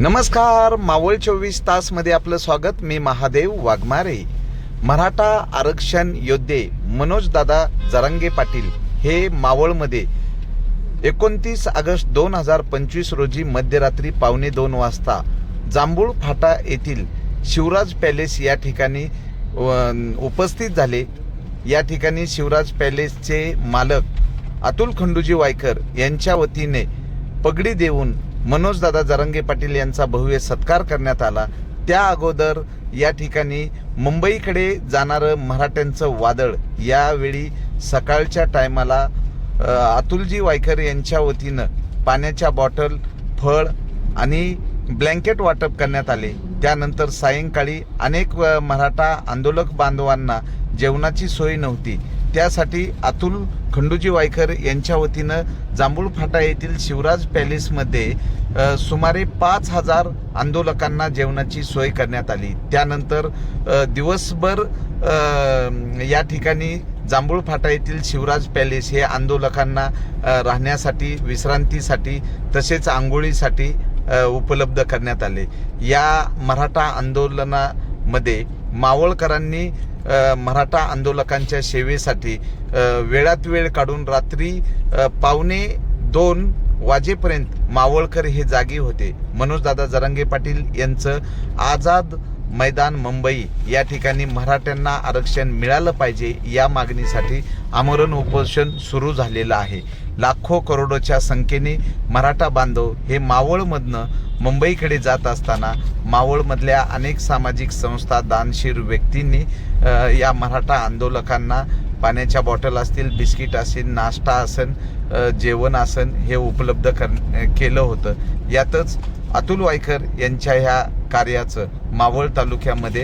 नमस्कार मावळ चोवीस तासमध्ये आपलं स्वागत. मी महादेव वाघमारे. मराठा आरक्षण योद्धे मनोज दादा जरांगे पाटील हे मावळमध्ये एकोणतीस ऑगस्ट दोन हजार पंचवीस रोजी मध्यरात्री पावणे दोन वाजता जांभूळ फाटा येथील शिवराज पॅलेस या ठिकाणी उपस्थित झाले. या ठिकाणी शिवराज पॅलेसचे मालक अतुल खंडूजी वायकर यांच्या वतीने पगडी देऊन मनोजदादा जरंगे पाटील यांचा भव्य सत्कार करण्यात आला. त्या अगोदर या ठिकाणी मुंबईकडे जाणारं मराठ्यांचं वादळ यावेळी सकाळच्या टायमाला अतुलजी वायकर यांच्या वतीनं पाण्याच्या बॉटल फळ आणि ब्लँकेट वाटप करण्यात आले. त्यानंतर सायंकाळी अनेक मराठा आंदोलक बांधवांना जेवणाची सोय नव्हती. त्यासाठी अतुल खंडूजी वायकर यांच्या वतीनं जांभूळ फाटा येथील शिवराज पॅलेसमध्ये सुमारे पाच हजार आंदोलकांना जेवणाची सोय करण्यात आली. त्यानंतर दिवसभर या ठिकाणी जांभूळ फाटा येथील शिवराज पॅलेस हे आंदोलकांना राहण्यासाठी विश्रांतीसाठी तसेच आंघोळीसाठी उपलब्ध करण्यात आले. या मराठा आंदोलना मध्ये मावळकरांनी मराठा आंदोलकांच्या सेवेसाठी वेळात वेळ काढून रात्री पावणे दोन वाजेपर्यंत मावळकर हे जागी होते. मनोजदादा जरांगे पाटील यांचं आझाद मैदान मुंबई या ठिकाणी मराठ्यांना आरक्षण मिळालं पाहिजे या मागणीसाठी आमरण उपोषण सुरू झालेलं आहे. लाखो करोडोच्या संख्येने मराठा बांधव हे मावळमधनं मुंबईकडे जात असताना मावळमधल्या अनेक सामाजिक संस्था दानशीर व्यक्तींनी या मराठा आंदोलकांना पाण्याच्या बॉटल असतील बिस्किट असेल नाश्ता आसन जेवण असेल हे उपलब्ध कर केलं होतं. यातच अतुल वायकर यांच्या ह्या कार्याचं मावळ तालुक्यामध्ये